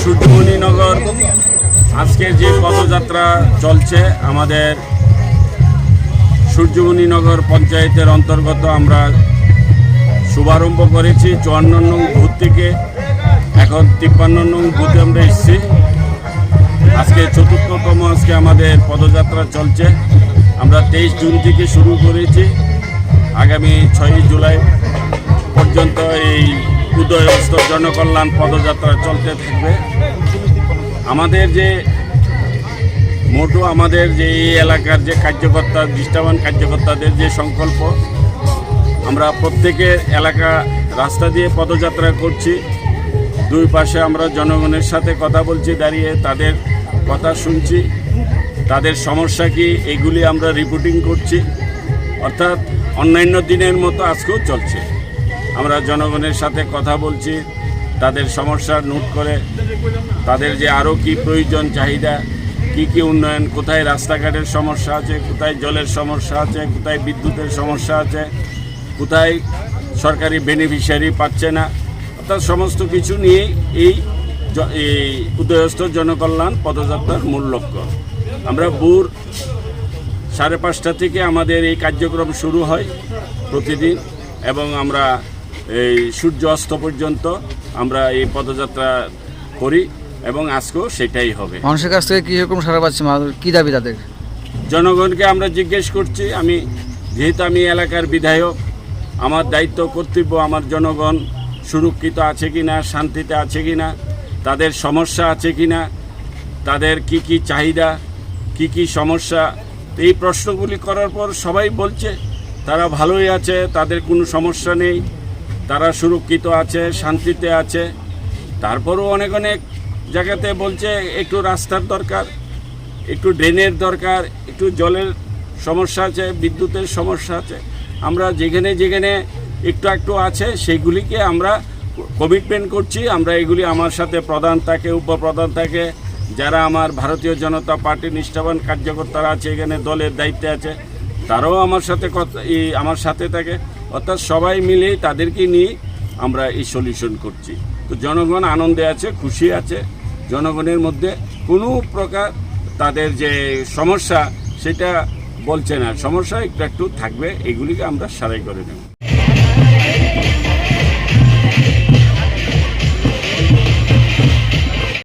সূর্যমণিনগর আজকের যে পদযাত্রা চলছে, আমাদের সূর্যমণিনগর পঞ্চায়েতের অন্তর্গত আমরা শুভারম্ভ করেছি, চুয়ান্ন নং বুথ থেকে এখন তিপ্পান্ন নং বুথে আমরা এসেছি। আজকে চতুর্থতম আজকে আমাদের পদযাত্রা চলছে। আমরা তেইশ জুন থেকে শুরু করেছি। আগামী ছয়ই জুলাই পর্যন্ত এই উদয় অস্ত জনকল্যাণ পদযাত্রা চলতে থাকবে। আমাদের যে মোটো, আমাদের যে এই এলাকার যে কার্যকর্তা, দৃষ্টাবান কার্যকর্তাদের যে সংকল্প, আমরা প্রত্যেকের এলাকা রাস্তা দিয়ে পদযাত্রা করছি। দুই পাশে আমরা জনগণের সাথে কথা বলছি, দাঁড়িয়ে তাদের কথা শুনছি। তাদের সমস্যা কি, এগুলি আমরা রিপোর্টিং করছি। অর্থাৎ অন্যান্য দিনের মতো আজকেও চলছে। আমরা জনগণের সাথে কথা বলছি, তাদের সমস্যা নোট করে, তাদের যে আরও কি প্রয়োজন, চাহিদা, কি কি উন্নয়ন, কোথায় রাস্তাঘাটের সমস্যা আছে, কোথায় জলের সমস্যা আছে, কোথায় বিদ্যুতের সমস্যা আছে, কোথায় সরকারি বেনিফিশিয়ারি পাচ্ছে না, অর্থাৎ সমস্ত কিছু নিয়ে এই উদয়স্থ জনকল্যাণ পদযাত্রার মূল লক্ষ্য। আমরা বুর সাড়ে পাঁচটা থেকে আমাদের এই কার্যক্রম শুরু হয় প্রতিদিন এবং আমরা এই সূর্য অস্ত পর্যন্ত আমরা এই পদযাত্রা করি এবং আজকেও সেটাই হবে। মানুষের কাছ থেকে কীরকম সারা পাচ্ছে কি দাবি তাদের? জনগণকে আমরা জিজ্ঞেস করছি আমি যেহেতু আমি এলাকার বিধায়ক আমার দায়িত্ব কর্তব্য আমার জনগণ সুরক্ষিত আছে কি না শান্তিতে আছে কি না তাদের সমস্যা আছে কি না তাদের কি কি চাহিদা কি কি সমস্যা এই প্রশ্নগুলি করার পর সবাই বলছে তারা ভালোই আছে তাদের কোনো সমস্যা নেই। তারা সুরক্ষিত আছে, শান্তিতে আছে। তারপরও অনেক অনেক জায়গাতে বলছে একটু রাস্তার দরকার, একটু ড্রেনের দরকার, একটু জলের সমস্যা আছে, বিদ্যুতের সমস্যা আছে। আমরা যেখানে যেখানে একটু একটু আছে সেইগুলিকে আমরা কমিটমেন্ট করছি। আমরা এগুলি আমার সাথে প্রধান থাকে, উপপ্রধান থাকে। যারা আমার ভারতীয় জনতা পার্টির নিষ্ঠাবান কার্যকর্তারা আছে, এখানে দলের দায়িত্বে আছে, তারাও আমার সাথে কথা আমার সাথে থাকে। অর্থাৎ সবাই মিলে তাদেরকে নিয়ে আমরা এই সলিউশন করছি। তো জনগণ আনন্দে আছে, খুশি আছে। জনগণের মধ্যে কোনো প্রকার তাদের যে সমস্যা, সেটা বলছে না। সমস্যা একটু একটু থাকবে, এগুলিকে আমরা সারাই করে নেব।